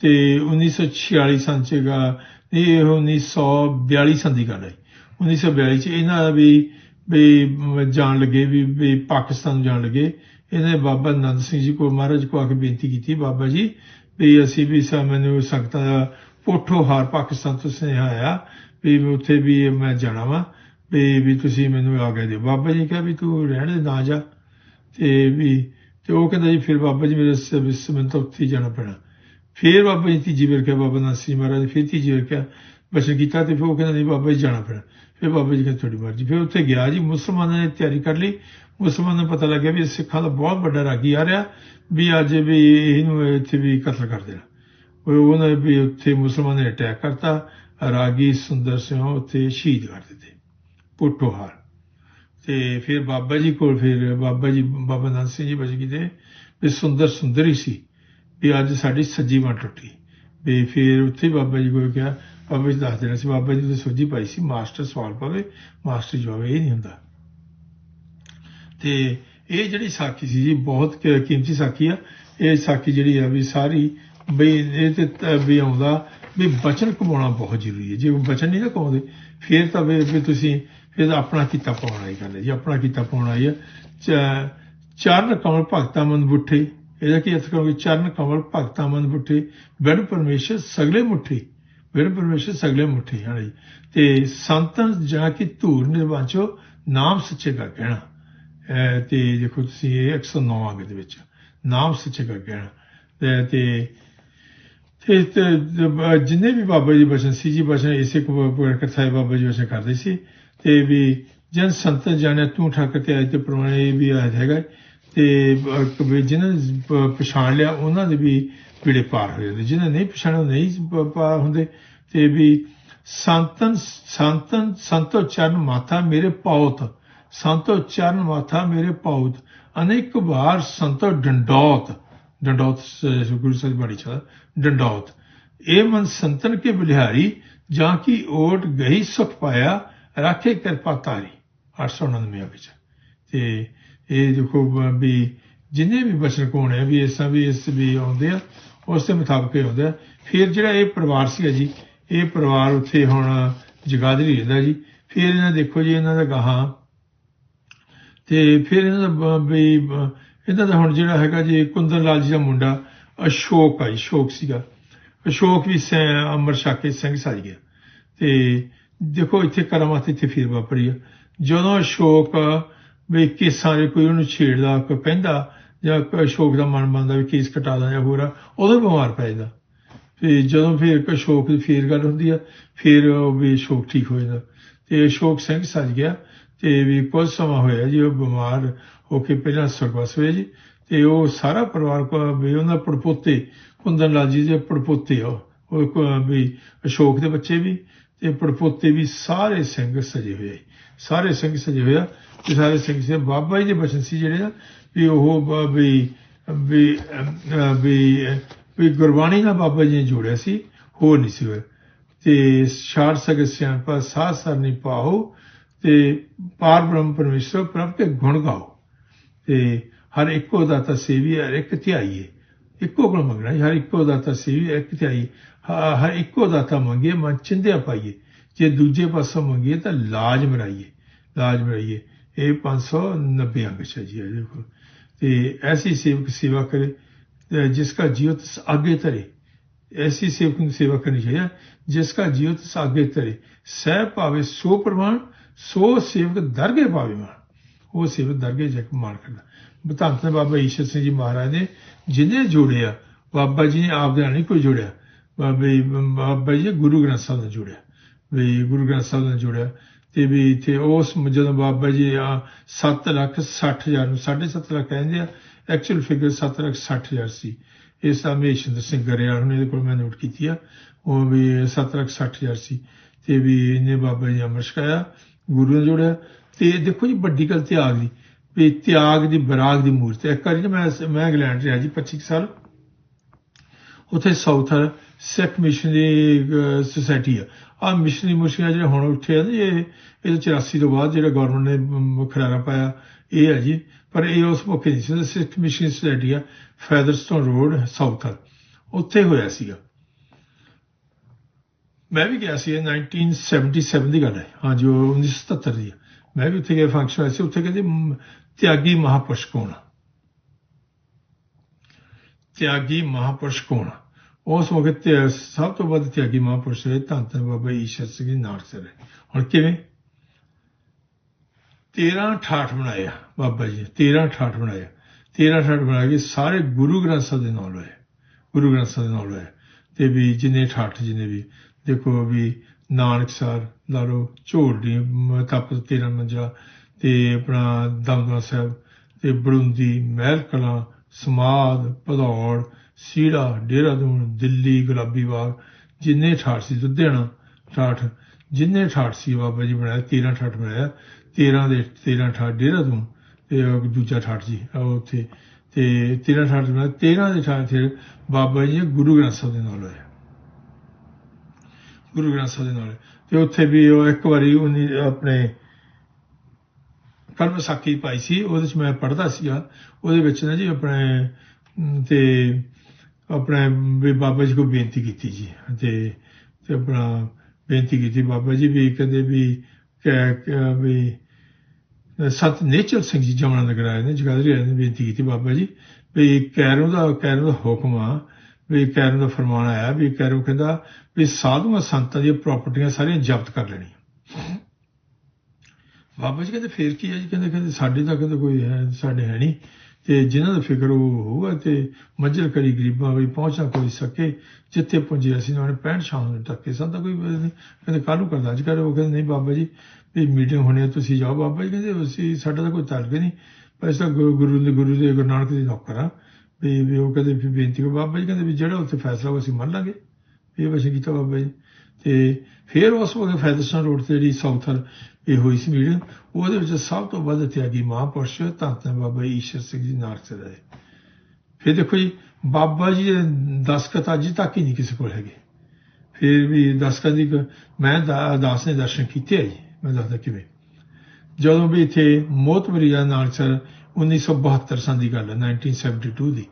ਤੇ 1946 ਸੰਨ ਚ ਗਾ ਇਹ 1942 ਸੰਨ ਦੀ ਗੱਲ ਹੈ 1942 ਚ ਇਹਨਾਂ ਵੀ ਵੀ ਜਾਣ ਲੱਗੇ ਵੀ ਵੀ ਪਾਕਿਸਤਾਨ ਜਾਣ ਲੱਗੇ। ਇਹਨੇ ਬਾਬਾ ਨੰਦ ਸਿੰਘ ਜੀ ਕੋਲ ਮਹਾਰਾਜ ਕੋ ਆ ਕੇ ਬੇਨਤੀ ਕੀਤੀ, ਬਾਬਾ ਜੀ, ਵੀ ਅਸੀਂ ਵੀ ਸਾ ਮੈਨੂੰ ਸੰਗਤਾਂ ਦਾ ਪੋਠੋ ਹਾਰ ਪਾਕਿਸਤਾਨ ਤੋਂ ਸੁਨੇਹਾ ਆਇਆ ਵੀ ਉੱਥੇ ਵੀ ਮੈਂ ਜਾਣਾ ਵਾ, ਵੀ ਵੀ ਤੁਸੀਂ ਮੈਨੂੰ ਆ ਗਏ ਦਿਓ। ਬਾਬਾ ਜੀ ਕਿਹਾ ਵੀ ਤੂੰ ਰਹਿਣ ਨਾ ਜਾ। ਤੇ ਵੀ, ਤੇ ਉਹ ਕਹਿੰਦਾ ਜੀ, ਫਿਰ ਬਾਬਾ ਜੀ ਮੇਰੇ ਸ- ਮੈਨੂੰ ਤਾਂ ਉੱਥੇ ਜਾਣਾ ਪੈਣਾ। ਫਿਰ ਬਾਬਾ ਜੀ ਤੀਜੀ ਵਾਰ ਕਿਹਾ, ਬਾਬਾ ਨਾਸੀ ਮਹਾਰਾਜ, ਫਿਰ ਤੀਜੀ ਵਾਰ ਕਿਹਾ, ਬਚਨ ਕੀਤਾ ਤੇ ਫਿਰ ਉਹ ਕਹਿੰਦਾ ਨਹੀਂ, ਬਾਬਾ ਜੀ ਜਾਣਾ ਪੈਣਾ। ਫਿਰ ਬਾਬਾ ਜੀ ਕਹਿੰਦੇ, ਤੁਹਾਡੀ ਮਰਜ਼ੀ। ਫਿਰ ਉੱਥੇ ਗਿਆ ਜੀ, ਮੁਸਲਮਾਨਾਂ ਨੇ ਤਿਆਰੀ ਕਰ ਲਈ। ਮੁਸਲਮਾਨਾਂ ਨੂੰ ਪਤਾ ਲੱਗਿਆ ਵੀ ਸਿੱਖਾਂ ਦਾ ਬਹੁਤ ਵੱਡਾ ਰਾਗੀ ਆ ਰਿਹਾ, ਵੀ ਅੱਜ ਵੀ ਇਹਨੂੰ ਇੱਥੇ ਵੀ ਕਤਲ ਕਰ ਦੇਣਾ। ਉਹ ਉਹਨਾਂ ਵੀ ਉੱਥੇ ਮੁਸਲਮਾਨਾਂ ਨੇ ਅਟੈਕ ਕਰਤਾ, ਰਾਗੀ ਸੁੰਦਰ ਸਿੰਘ ਉੱਥੇ ਸ਼ਹੀਦ ਕਰ ਦਿੱਤੇ ਪੁੱਟੋਹਾਰ ਤੇ ਫਿਰ ਬਾਬਾ ਜੀ ਕੋਲ ਫਿਰ ਬਾਬਾ ਜੀ, ਬਾਬਾ ਨੰਦ ਸਿੰਘ ਜੀ ਬਚ ਗਏ ਤੇ ਵੀ ਸੁੰਦਰ ਸੁੰਦਰ ਹੀ ਸੀ, ਵੀ ਅੱਜ ਸਾਡੀ ਸੱਜੀ ਬਾਂਹ ਟੁੱਟੀ। ਵੀ ਫਿਰ ਉੱਥੇ ਬਾਬਾ ਜੀ ਕੋਲ ਕਿਹਾ ਬਾਬਾ ਜੀ ਦੱਸ ਦੇਣਾ ਸੀ, ਬਾਬਾ ਜੀ ਦੀ ਸੋਝੀ ਪਾਈ ਸੀ, ਮਾਸਟਰ ਸਵਾਲ ਪਾਵੇ, ਮਾਸਟਰ ਜਵਾਬ ਇਹ ਨਹੀਂ ਹੁੰਦਾ। ਤੇ ਇਹ ਜਿਹੜੀ ਸਾਖੀ ਸੀ ਜੀ, ਬਹੁਤ ਕੀਮਤੀ ਸਾਖੀ ਆ। ਇਹ ਸਾਖੀ ਜਿਹੜੀ ਆ ਵੀ ਸਾਰੀ ਬਈ ਇਹ ਤੇ ਵੀ ਆਉਂਦਾ ਵੀ ਬਚਨ ਕਮਾਉਣਾ ਬਹੁਤ ਜ਼ਰੂਰੀ ਹੈ। ਜੇ ਬਚਨ ਨਹੀਂ ਨਾ ਕਮਾਉਂਦੇ, ਫਿਰ ਤਾਂ ਵੀ ਤੁਸੀਂ ਫਿਰ ਆਪਣਾ ਕੀਤਾ ਪਾਉਣਾ ਹੀ ਕਰਨਾ ਜੀ, ਆਪਣਾ ਕੀਤਾ ਪਾਉਣਾ ਹੀ ਆ। ਚਰਨ ਕਮਲ ਭਗਤਾ ਮਨ ਬੁੱਠੇ ਇਹਦਾ ਕੀ ਅਰਥ ਕਰੋਗੇ ਚਰਨ ਕਮਲ ਭਗਤਾ ਮਨ ਬੁੱਠੇ ਬੈਡ ਪਰਮੇਸ਼ਰ ਸਗਲੇ ਮੁੱਠੇ। ਬੈਡ ਪਰਮੇਸ਼ਰ ਸਗਲੇ ਮੁੱਠੇ, ਹਾਂ ਜੀ। ਤੇ ਸੰਤਨ ਜਾਂ ਕਿ ਧੂਰ ਨਿਰਵਾਚੋ, ਨਾਮ ਸੱਚੇ ਦਾ ਕਹਿਣਾ। ਤੇ ਦੇਖੋ ਤੁਸੀਂ ਇਹ 109 ਅੰਗ ਦੇ ਵਿੱਚ ਨਾਮ ਸੱਚੇ ਕਰ ਕਹਿਣਾ ਤੇ ਤੇ ਜਿੰਨੇ ਵੀ ਬਾਬਾ ਜੀ ਬਚਨ, ਸੀ ਜੀ ਬਚਨ, ਇਸੇ ਕੋ ਸਾਹਿਬ ਬਾਬਾ ਜੀ ਬਚਨ ਕਰਦੇ ਸੀ। ਤੇ ਵੀ ਜਨ ਸੰਤ ਜਾਣਿਆ ਤੂੰ ਠਾਕਰ ਤੇ ਅੱਜ ਤੇ ਪ੍ਰਮਾਣੇ ਇਹ ਵੀ ਆਇਆ ਹੈਗਾ। ਤੇ ਬ- ਵੀ ਨੇ ਪਛਾਣ ਲਿਆ, ਉਹਨਾਂ ਦੇ ਵੀ ਪੀੜੇ ਪਾਰ ਹੋ ਜਾਂਦੇ ਜਿਹਨਾਂ ਨਹੀਂ ਪਛਾਣਿਆ ਨਹੀਂ ਪਾਰ ਹੁੰਦੇ। ਤੇ ਵੀ ਸੰਤਨ ਸੰਤਨ ਸੰਤੋ ਚਰਨ ਮਾਤਾ ਮੇਰੇ ਪਾਉਤ ਸੰਤੋ ਚਰਨ ਮਾਥਾ ਮੇਰੇ ਪਾਉਤ ਅਨੇਕ ਵਾਰ ਸੰਤੋ ਡੰਡੌਤ ਡੰਡੌਤ ਗੁਰੂ ਸਾਹਿਬ ਬਾਣੀ ਚ ਡੰਡੌਤ। ਇਹ ਮਨ ਸੰਤਨ ਕੇ ਬਲਿਹਾਰੀ, ਜਾਂ ਕੀ ਓਟ ਗਈ ਸੁਖ ਪਾਇਆ, ਰਾਖੇ ਕਿਰਪਾ ਤਾਰੀ 899 ਵਿੱਚ। ਤੇ ਇਹ ਦੇਖੋ ਵੀ ਜਿੰਨੇ ਵੀ ਬਚਨ ਕੋਣ ਹੈ ਵੀ ਇਸਾਂ ਵੀ ਇਸ ਵੀ ਆਉਂਦੇ ਆ, ਉਸ ਦੇ ਮੁਤਾਬਕ ਹੀ ਆਉਂਦੇ ਫਿਰ ਜਿਹੜਾ ਇਹ ਪਰਿਵਾਰ ਸੀਗਾ ਜੀ, ਇਹ ਪਰਿਵਾਰ ਉੱਥੇ ਹੁਣ ਜਗਾਦਰੀ ਰਹਿੰਦਾ ਜੀ। ਫਿਰ ਇਹਨਾਂ ਦੇਖੋ ਜੀ, ਇਹਨਾਂ ਦਾ ਗਾਹਾਂ ਤੇ ਫਿਰ ਇਹਨਾਂ ਦਾ ਵੀ ਇਹਨਾਂ ਦਾ ਹੁਣ ਜਿਹੜਾ ਹੈਗਾ ਜੀ ਕੁੰਦਨ ਲਾਲ ਜੀ ਦਾ ਮੁੰਡਾ ਅਸ਼ੋਕ ਆ ਜੀ, ਅਸ਼ੋਕ ਸੀਗਾ। ਅਸ਼ੋਕ ਵੀ ਸੈ- ਅੰਮ੍ਰਿਤ ਛਕ ਕੇ ਸਿੰਘ ਸਜ ਗਿਆ। ਤੇ ਦੇਖੋ ਇੱਥੇ ਕਰਾਮਾਤ ਇੱਥੇ ਫਿਰ ਵਾਪਰੀ ਆ। ਜਦੋਂ ਅਸ਼ੋਕ ਵੀ ਕੇਸਾਂ ਦੇ ਕੋਈ ਉਹਨੂੰ ਛੇੜਦਾ ਕੋਈ ਪੈਂਦਾ ਜਾਂ ਅਸ਼ੋਕ ਦਾ ਮਨ ਮੰਨਦਾ ਵੀ ਕੇਸ ਕਟਾ ਦਾਂ ਜਾਂ ਹੋਰ ਆ, ਉਦੋਂ ਬਿਮਾਰ ਪੈ ਜਾਂਦਾ। ਤੇ ਜਦੋਂ ਫਿਰ ਅਸ਼ੋਕ ਦੀ ਫੇਰ ਗੱਲ ਹੁੰਦੀ ਆ ਫਿਰ ਉਹ ਵੀ ਅਸ਼ੋਕ ਠੀਕ ਹੋ ਜਾਂਦਾ। ਤੇ ਅਸ਼ੋਕ ਸਿੰਘ ਸੱਜ ਗਿਆ। ਤੇ ਵੀ ਕੁਝ ਸਮਾਂ ਹੋਇਆ ਜੀ, ਉਹ ਬਿਮਾਰ ਹੋ ਕੇ ਪਹਿਲਾਂ ਸਰਗਸ ਹੋਏ ਜੀ, ਤੇ ਉਹ ਸਾਰਾ ਪਰਿਵਾਰ ਕੋ ਵੀ ਉਹਨਾਂ ਪੜਪੋਤੇ, ਕੁੰਦਨ ਲਾਲ ਜੀ ਦੇ ਪੜਪੋਤੇ ਆ ਉਹ। ਕੋ- ਵੀ ਅਸ਼ੋਕ ਦੇ ਬੱਚੇ ਵੀ, ਤੇ ਪੜਪੋਤੇ ਵੀ ਸਾਰੇ ਸਿੰਘ ਸਜੇ ਹੋਏ ਆ। ਸਾਰੇ ਸਿੰਘ ਸਜੇ ਹੋਇਆ ਤੇ ਸਾਰੇ ਸਿੰਘ ਸੇ ਬਾਬਾ ਜੀ ਦੇ ਬਚਨ ਸੀ ਜਿਹੜੇ ਆ, ਵੀ ਉਹ ਬ- ਵੀ ਵੀ ਵੀ ਵੀ ਗੁਰਬਾਣੀ ਨਾਲ ਬਾਬਾ ਜੀ ਨੇ ਜੋੜਿਆ ਸੀ, ਹੋਰ ਨਹੀਂ ਸੀ ਹੋਇਆ ਤੇ ਸ਼ਾਰ ਸਗਤ ਸਿਆਣਪਾ ਸਾਹ ਸਾਧ ਸਰਨੀ ਪਾਓ ਤੇ ਪਾਰ ਬ੍ਰਹਮ ਪਰਮੇਸ਼ਰ ਪ੍ਰਭ ਦੇ ਗੁਣ ਗਾਓ। ਤੇ ਹਰ ਇੱਕੋ ਦਾਤਾ ਸੇਵੀ, ਹਰ ਇੱਕ ਧਿਆਈਏ। ਇੱਕੋ ਗੁਣ ਮੰਗਣਾ ਹਰ ਇੱਕੋ ਦਾਤਾ ਸੇਵੀ, ਹਰ ਇੱਕ ਧਿਆਈ ਹਰ ਇੱਕੋ ਦਾਤਾ ਮੰਗੇ ਮਨ ਚਿੰਦਿਆ ਪਾਈਏ। ਜੇ ਦੂਜੇ ਪਾਸੋਂ ਮੰਗੀਏ ਤਾਂ ਲਾਜ ਮਰਾਈਏ ਲਾਜ ਮਰਾਈਏ ਇਹ 590 ਅੰਗ ਹੈ ਜੀ, ਇਹ ਦੇਖੋ। ਤੇ ਐਸੀ ਸੇਵਕ ਸੇਵਾ ਕਰੇ ਜਿਸ ਦਾ ਜੀਵਤ ਅੱਗੇ ਤਰੇ ਐਸੀ ਸੇਵਕ ਨੂੰ ਸੇਵਾ ਕਰਨੀ ਚਾਹੀਦਾ ਜਿਸ ਦਾ ਜੀਵਤ ਅੱਗੇ ਤਰੇ ਸਹਿ ਭਾਵੇ ਸੋ ਪ੍ਰਮਾਣ ਸੋ ਸੇਵਕ ਦਰਗੇ ਪਾਵੇਵਾ ਉਹ ਸੇਵਕ ਦਰਗੇ ਜਗ ਮਾਣ ਕਰਦਾ ਬਤੰਤ ਨੇ ਬਾਬਾ ਈਸ਼ਰ ਸਿੰਘ ਜੀ ਮਹਾਰਾਜ ਨੇ ਜਿਹਨੇ ਜੋੜਿਆ ਬਾਬਾ ਜੀ ਨੇ ਆਪ ਦਾ ਨਹੀਂ ਕੋਈ ਜੋੜਿਆ। ਬਾਬੇ ਬਾਬਾ ਜੀ ਗੁਰੂ ਗ੍ਰੰਥ ਸਾਹਿਬ ਨਾਲ ਜੋੜਿਆ। ਵੀ ਗੁਰੂ ਗ੍ਰੰਥ ਸਾਹਿਬ ਨਾਲ ਜੋੜਿਆ ਤੇ ਵੀ ਤੇ ਉਸ ਜਦੋਂ ਬਾਬਾ ਜੀ ਆ 7 ਲੱਖ 60000 ਨੂੰ 7.5 ਲੱਖ ਕਹਿੰਦੇ ਆ ਐਕਚੁਅਲ ਫਿਗਰ 7 ਲੱਖ 60000 ਸੀ। ਇਹ ਸਾਮੇਸ਼ਿੰਦਰ ਸਿੰਘ ਗਰੇਵਾਲ ਨੇ ਇਹਦੇ ਕੋਲ ਮੈਂ ਨੋਟ ਕੀਤੀ ਆ। ਉਹ ਵੀ 7 ਲੱਖ 60000 ਸੀ। ਤੇ ਵੀ ਇਹਨੇ ਬਾਬਾ ਜੀ ਅਮਰ ਛਕਾਇਆ। ਗੁਰੂ ਨੇ ਜੋੜਿਆ। ਤੇ ਦੇਖੋ ਜੀ ਵੱਡੀ ਗੱਲ ਤਿਆਗ ਦੀ। ਵੀ ਤਿਆਗ ਦੀ ਬਰਾਗ ਦੀ ਮੂਰਤ ਹੈ। ਇੱਕ ਵਾਰੀ ਨਾ ਮੈਂ ਮੈਂ ਇੰਗਲੈਂਡ ਰਿਹਾ ਜੀ 25 ਕੁ ਸਾਲ। ਉੱਥੇ ਸਾਊਥਰ ਸਿੱਖ ਮਿਸ਼ਨਰੀ ਸੁਸਾਇਟੀ ਆ। ਆ ਮਿਸ਼ਨਰੀ ਮੁਸ਼ਕਿਲ ਜਿਹੜੇ ਹੁਣ ਉੱਠੇ ਆ ਨਾ ਇਹ ਇਹ 84 ਤੋਂ ਬਾਅਦ ਜਿਹੜਾ ਗਵਰਨਮੈਂਟ ਨੇ ਮ, ਖਿਲਾਰਾ ਪਾਇਆ ਇਹ ਹੈ ਜੀ। ਪਰ ਇਹ ਉਸ ਮੌਕੇ ਨਹੀਂ ਸੀ। ਸਿੱਖ ਮਿਸ਼ਨਰੀ ਸੁਸਾਇਟੀ ਆ ਫੈਦਰਸਟੋਨ ਰੋਡ ਸਾਊਥ ਉੱਥੇ ਹੋਇਆ ਸੀਗਾ। ਮੈਂ ਵੀ ਗਿਆ ਸੀ, ਇਹ 1977 ਦੀ ਗੱਲ ਹੈ। ਹਾਂ ਜੋ 1977 ਦੀ ਮੈਂ ਵੀ ਉੱਥੇ ਗਿਆ ਫੰਕਸ਼ਨ ਹੋਇਆ ਸੀ। ਉੱਥੇ ਕਹਿੰਦੇ ਤਿਆਗੀ ਮਹਾਪੁਰਸ਼ ਕੌਣ ਤਿਆਗੀ ਮਹਾਪੁਰਸ਼ ਕੌਣ ਉਸ ਮੌਕੇ ਸਭ ਤੋਂ ਵੱਧ ਤਿਆਗੀ ਮਹਾਪੁਰਸ਼ ਹੈ ਧੰਨ ਧੰਨ ਬਾਬਾ ਈਸ਼ਰ ਸਿੰਘ ਜੀ ਨਾਨਕਸਰ ਹੈ ਹੁਣ ਕਿਵੇਂ? 13 ਠਾਠ ਬਣਾਇਆ ਬਾਬਾ ਜੀ ਨੇ 13 ਠਾਠ ਬਣਾਇਆ 13 ਠਾਠ ਬਣਾ ਕੇ ਸਾਰੇ ਗੁਰੂ ਗ੍ਰੰਥ ਸਾਹਿਬ ਦੇ ਨਾਲ ਹੋਏ। ਗੁਰੂ ਗ੍ਰੰਥ ਸਾਹਿਬ ਦੇ ਨਾਲ ਹੋਏ। ਤੇ ਵੀ ਜਿੰਨੇ ਠਾਠ ਜਿੰਨੇ ਵੀ ਦੇਖੋ ਵੀ ਨਾਨਕਸਰ ਲਾ ਲਓ ਝੋਲਡੀ ਮ- ਤਪਤ 13 ਮੰਜਾ ਤੇ ਆਪਣਾ ਦਮਦਮਾ ਸਾਹਿਬ ਤੇ ਬੜੁੰਦੀ ਮਹਿਲ ਕਲਾਂ ਸਮਾਦ ਭਦੌੜ, ਸੀੜਾ ਡੇਰਾਦੂਨ ਦਿੱਲੀ, ਗੁਲਾਬੀ ਬਾਗ, ਜਿੰਨੇ ਠਾਠ ਸੀ ਲੁਧਿਆਣਾ ਠਾਠ, ਜਿੰਨੇ ਠਾਠ ਸੀ ਬਾਬਾ ਜੀ ਬਣਾਇਆ 13 ਠਾਠ ਬਣਾਇਆ 13 ਦੇ 13 ਠਾਠ ਡੇਰਾਦੂਨ ਤੇ ਦੂਜਾ ਠਾਠ ਜੀ ਉੱਥੇ ਤੇ 13 ਠਾਠ ਬਣਾਇਆ 13 ਦੇ ਠਾਠ ਫਿਰ ਬਾਬਾ ਜੀ ਨੇ ਗੁਰੂ ਗ੍ਰੰਥ ਸਾਹਿਬ ਦੇ ਨਾਲ ਹੋਇਆ। ਗੁਰੂ ਗ੍ਰੰਥ ਸਾਹਿਬ ਦੇ ਨਾਲ। ਤੇ ਉੱਥੇ ਵੀ ਉਹ ਇੱਕ ਵਾਰੀ ਉਹਨੇ ਆਪਣੇ ਕੱਲ ਵਿਸਾਖੀ ਪਾਈ ਸੀ, ਉਹਦੇ ਚ ਮੈਂ ਪੜ੍ਹਦਾ ਸੀਗਾ। ਉਹਦੇ ਵਿੱਚ ਨਾ ਜੀ ਆਪਣੇ ਤੇ ਆਪਣੇ ਵੀ ਬਾਬਾ ਜੀ ਕੋਲ ਬੇਨਤੀ ਕੀਤੀ ਜੀ, ਤੇ ਤੇ ਆਪਣਾ ਬੇਨਤੀ ਕੀਤੀ ਬਾਬਾ ਜੀ ਵੀ ਕਹਿੰਦੇ ਵੀ ਕਿ ਕਿ ਵੀ ਸਤ ਨੇਚਰ ਸਿੰਘ ਜੀ ਜਮਨਾ ਨਗਰ ਆਏ ਨੇ ਜਗਾਦਰੀ ਆਏ ਨੇ ਬੇਨਤੀ ਕੀਤੀ ਬਾਬਾ ਜੀ ਵੀ ਕੈਰੋਂ ਦਾ ਕੈਰੋਂ ਦਾ ਹੁਕਮ ਆ ਵੀ ਕੈਰੋਂ ਦਾ ਫਰਮਾਨ ਆਇਆ ਵੀ ਕੈਰੋਂ ਕਹਿੰਦਾ ਵੀ ਸਾਧੂਆਂ ਸੰਤਾਂ ਦੀਆਂ ਪ੍ਰਾਪਰਟੀਆਂ ਸਾਰੀਆਂ ਜ਼ਬਤ ਕਰ ਲੈਣੀਆਂ। ਬਾਬਾ ਜੀ ਕਹਿੰਦੇ ਫੇਰ ਕੀ ਹੈ ਜੀ? ਕਹਿੰਦੇ ਕਹਿੰਦੇ ਸਾਡੇ ਤਾਂ ਕਹਿੰਦੇ ਕੋਈ ਹੈ, ਸਾਡੇ ਹੈ ਨਹੀਂ। ਤੇ ਜਿਨ੍ਹਾਂ ਦਾ ਫਿਕਰ ਉਹ ਹੋਊਗਾ ਤੇ ਮੰਜ਼ਲ ਕਰੀ ਗਰੀਬਾਂ ਵੀ ਪਹੁੰਚਾ ਕੋਈ ਸਕੇ, ਜਿੱਥੇ ਪੁੰਜੇ ਅਸੀਂ ਉਹਨਾਂ ਨੇ ਪੈਂਟ ਸ਼ਾਮ ਨੂੰ ਟੱਕੇ ਸਾਨੂੰ ਤਾਂ ਕੋਈ ਨਹੀਂ। ਕਹਿੰਦੇ ਕਾਹਨੂੰ ਕਰਦਾ ਅੱਜ ਕੱਲ੍ਹ ਉਹ ਕਹਿੰਦੇ ਨਹੀਂ ਬਾਬਾ ਜੀ, ਵੀ ਮੀਟਿੰਗ ਹੋਣੀ ਹੈ ਤੁਸੀਂ ਜਾਓ ਬਾਬਾ ਜੀ। ਕਹਿੰਦੇ ਅਸੀਂ ਸਾਡਾ ਤਾਂ ਕੋਈ ਤਾਲੁਕ ਨਹੀਂ। ਪਰ ਅਸੀਂ ਤਾਂ ਗੁਰੂ ਗੁਰੂ ਦੇ ਗੁਰੂ ਦੇ ਗੁਰੂ ਨਾਨਕ ਦੇ ਨੌਕਰ ਆ। ਵੀ ਉਹ ਕਹਿੰਦੇ ਵੀ ਬੇਨਤੀ ਕਰੋ ਬਾਬਾ ਜੀ, ਕਹਿੰਦੇ ਵੀ ਜਿਹੜਾ ਉੱਥੇ ਫੈਸਲਾ ਉਹ ਅਸੀਂ ਮੰਨ ਲਾਂਗੇ। ਇਹ ਵੈਸੇ ਕੀਤਾ ਬਾਬਾ ਜੀ। ਤੇ ਫਿਰ ਉਸ ਵਕਤ ਫੈਦਰਸਨ ਰੋਡ ਤੇ ਜਿਹੜੀ ਸਾਊਥਰ ਇਹ ਹੋਈ ਸੀ ਮੀਟਿੰਗ, ਉਹਦੇ ਵਿੱਚ ਸਭ ਤੋਂ ਵੱਧ ਤਿਆਗੀ ਮਹਾਂਪੁਰਸ਼ ਧੰਨ ਧੰਨ ਬਾਬਾ ਈਸ਼ਰ ਸਿੰਘ ਜੀ ਨਾਨਕ ਹੈ ਫਿਰ ਦੇਖੋ ਜੀ, ਬਾਬਾ ਜੀ ਦੇ ਦਸਖਤ ਅੱਜ ਤੱਕ ਹੀ ਨਹੀਂ ਕਿਸੇ ਕੋਲ ਹੈਗੇ। ਫਿਰ ਵੀ ਦਸਖਤ ਦੀ ਮੈਂ ਦਾਸ ਨੇ ਦਰਸ਼ਨ ਕੀਤੇ ਆ ਜੀ। ਮੈਂ ਦੱਸਦਾ ਕਿਵੇਂ। ਜਦੋਂ ਵੀ ਇੱਥੇ ਮੋਤਵਰੀ ਦਾ ਨਾਨਕਸਰ 1972 ਸਾਲ ਦੀ ਗੱਲ ਹੈ 1972 ਦੀ।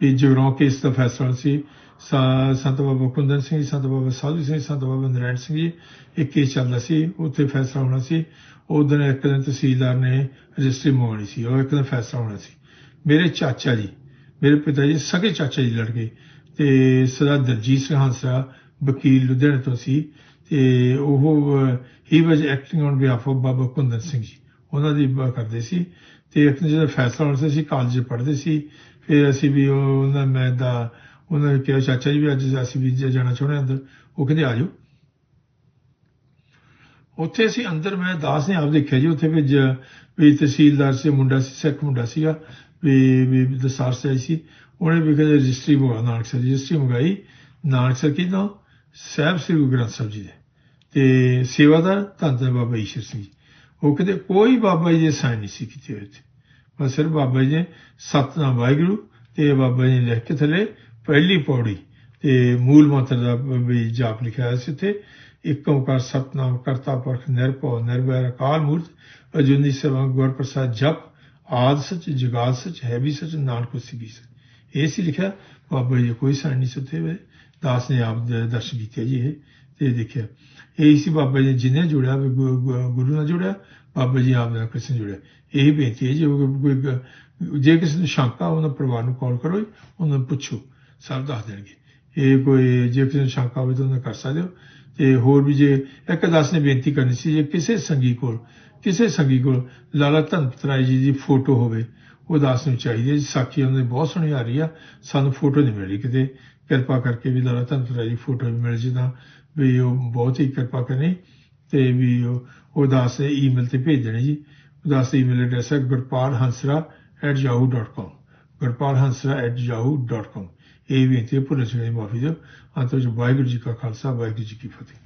ਵੀ ਜਗਰਾਉਂ ਕੇਸ ਦਾ ਫੈਸਲਾ ਸੀ ਸੰਤ ਬਾਬਾ ਕੁੰਦਨ ਸਿੰਘ ਸੰਤ ਬਾਬਾ ਸਾਧੂ ਸਿੰਘ ਸੰਤ ਬਾਬਾ ਨਰੈਣ ਸਿੰਘ ਜੀ ਇੱਕ ਕੇਸ ਚੱਲਦਾ ਸੀ, ਉੱਥੇ ਫੈਸਲਾ ਹੋਣਾ ਸੀ। ਉਹ ਦਿਨ ਇੱਕ ਦਿਨ ਤਹਿਸੀਲਦਾਰ ਨੇ ਰਜਿਸਟਰੀ ਮੰਗਵਾਉਣੀ ਸੀ, ਉਹ ਇੱਕ ਦਿਨ ਫੈਸਲਾ ਹੋਣਾ ਸੀ। ਮੇਰੇ ਚਾਚਾ ਜੀ, ਮੇਰੇ ਪਿਤਾ ਜੀ, ਸਕੇ ਚਾਚਾ ਜੀ ਲੜ ਗਏ ਤੇ ਸਰਦਾਰ ਦਰਜੀਤ ਸਿੰਘ ਹਾਂਸਾ ਵਕੀਲ ਲੁਧਿਆਣੇ ਤੋਂ ਸੀ ਤੇ ਉਹ ਹੀ was acting on behalf of Baba Kundan Singh ji. ਉਹਨਾਂ ਦੀ ਕਰਦੇ ਸੀ ਤੇ ਇੱਕ ਜਿਹੜਾ ਫੈਸਲਾ ਹੋਣਾ ਸੀ, ਅਸੀਂ ਕਾਲਜ ਪੜ੍ਹਦੇ ਸੀ। ਫਿਰ ਅਸੀਂ ਵੀ ਉਹਨਾਂ ਮੈਂ ਦਾ ਉਹਨਾਂ ਨੇ ਕਿਹਾ, ਚਾਚਾ ਜੀ ਵੀ ਅੱਜ ਅਸੀਂ ਵੀ ਜਾਣਾ ਚਾਹੁੰਦੇ ਹਾਂ ਅੰਦਰ, ਉਹ ਕਹਿੰਦੇ, ਆ ਜਾਓ। ਉੱਥੇ ਅਸੀਂ ਅੰਦਰ, ਮੈਂ ਦਾਸ ਨੇ ਆਪ ਦੇਖਿਆ ਜੀ, ਉੱਥੇ ਵੀ ਜ- ਵੀ ਤਹਿਸੀਲਦਾਰ ਸੀ, ਮੁੰਡਾ ਸੀ, ਸਿੱਖ ਮੁੰਡਾ ਸੀਗਾ, ਵੀ ਵੀ ਦਸਾਰ ਸੇ ਸੀ। ਉਹਨੇ ਵੀ ਕਹਿੰਦੇ, ਰਜਿਸਟਰੀ ਮੰਗਾ ਨਾਨਕ ਸਰ ਰਜਿਸਟਰੀ ਮੰਗਾਈ ਨਾਨਕ ਸਰ ਕੀ ਨਾਮ ਸਾਹਿਬ ਸ੍ਰੀ ਗੁਰੂ ਗ੍ਰੰਥ ਸਾਹਿਬ ਜੀ ਦੇ। ਤੇ ਸੇਵਾਦਾਰ ਧੰਨ ਧੰਨ ਬਾਬਾ ਈਸ਼ਰ ਸਿੰਘ ਜੀ। ਉਹ ਕਹਿੰਦੇ ਕੋਈ ਬਾਬਾ ਜੀ ਦੇ ਸਾਈਨ ਨਹੀਂ ਸੀ ਕੀਤੇ ਹੋਏ ਤੇ ਬਸ ਸਿਰ ਬਾਬਾ ਜੀ ਨੇ ਸਤਨਾਮ ਵਾਹਿਗੁਰੂ ਤੇ ਬਾਬਾ ਜੀ ਨੇ ਲਿਖ ਕੇ ਥੱਲੇ ਪਹਿਲੀ ਪੌੜੀ ਤੇ ਮੂਲ ਮੰਤਰ ਦਾ ਵੀ ਜਾਪ ਲਿਖਿਆ ਹੋਇਆ ਸੀ ਉੱਥੇ ਇੱਕ ਓੰਕਾਰ ਸਤਨਾਮ ਕਰਤਾ ਪੁਰਖ ਨਿਰਭਉ ਨਿਰਵੈਰ ਅਕਾਲ ਮੂਰਤ ਅਜੂਨੀ ਸੇਵਾ ਗੁਰ ਪ੍ਰਸਾਦ ਜਪ ਆਦ ਸਚ ਜਗਾਦ ਸਚ ਹੈ ਵੀ ਸਚ ਨਾਨਕ ਹੋਸੀ ਵੀ ਸਚ ਇਹ ਸੀ ਲਿਖਿਆ ਬਾਬਾ ਜੀ ਦੇ ਕੋਈ ਸਾਈਨ ਨਹੀਂ ਸੁੱਤੇ ਹੋਏ ਦਾਸ ਨੇ ਆਪ ਦਰਸ਼ਨ ਕੀਤੇ ਜੀ ਇਹ ਤੇ ਦੇਖਿਆ ਇਹੀ ਸੀ ਬਾਬਾ ਜੀ ਨੇ ਜਿਹਨੇ ਜੁੜਿਆ, ਵੀ ਗੁਰੂ ਨਾਲ ਜੁੜਿਆ, ਬਾਬਾ ਜੀ ਆਪ ਨਾਲ ਕ੍ਰਿਸ਼ਨ ਜੁੜਿਆ। ਇਹ ਬੇਨਤੀ ਹੈ, ਜੇ ਕੋਈ ਜੇ ਕਿਸੇ ਨੂੰ ਸ਼ੰਕਾ ਉਹਨਾਂ ਪਰਿਵਾਰ ਨੂੰ ਕਾਲ ਕਰੋ ਉਹਨਾਂ ਨੂੰ ਪੁੱਛੋ, ਸਭ ਦੱਸ ਦੇਣਗੇ। ਇਹ ਕੋਈ, ਜੇ ਕਿਸੇ ਨੂੰ ਸ਼ੰਕਾ ਹੋਵੇ ਤਾਂ ਉਹਨਾਂ ਕਰ ਸਕਦੇ ਹੋ। ਤੇ ਹੋਰ ਵੀ ਜੇ ਇੱਕ ਦਾਸ ਨੇ ਬੇਨਤੀ ਕਰਨੀ ਸੀ, ਜੇ ਕਿਸੇ ਸੰਗੀ ਕੋਲ, ਕਿਸੇ ਸੰਗੀ ਕੋਲ ਲਾਲਾ ਧਨਪਤ ਰਾਏ ਜੀ ਦੀ ਫੋਟੋ ਹੋਵੇ, ਉਹ ਦਾਸ ਨੂੰ ਚਾਹੀਦੀ ਹੈ। ਜੀ ਸਾਖੀ ਉਹਨਾਂ ਦੀ ਬਹੁਤ ਸੋਹਣੀ ਆ ਰਹੀ ਆ ਸਾਨੂੰ ਫੋਟੋ ਨਹੀਂ ਮਿਲੀ ਕਿਤੇ। ਕਿਰਪਾ ਕਰਕੇ ਵੀ ਲਾਲਾ ਧਨਪਤ ਰਾਏ ਦੀ ਫੋਟੋ ਮਿਲ ਜੇ ਤਾਂ ਵੀ ਉਹ ਬਹੁਤ ਹੀ ਕਿਰਪਾ ਕਰਨੀ ਤੇ ਵੀ ਉਹ ਉਹ ਦਾਸ ਦੇ ਈਮੇਲ ਤੇ ਭੇਜ ਦੇਣੇ ਜੀ। ਉਦਾਸ ਦਾ ਈਮੇਲ ਐਡਰੈਸ ਹੈ gurpalhansra@yahoo.com gurpalhansra@yahoo.com ਇਹ ਵੀ ਤੇ ਭੁੱਲ ਚੁੱਕੇ ਮਾਫੀ ਦਿਓ। ਅੰਤ ਵਿੱਚ ਵਾਹਿਗੁਰੂ ਜੀ ਕਾ ਖਾਲਸਾ, ਵਾਹਿਗੁਰੂ ਜੀ ਕੀ ਫਤਿਹ।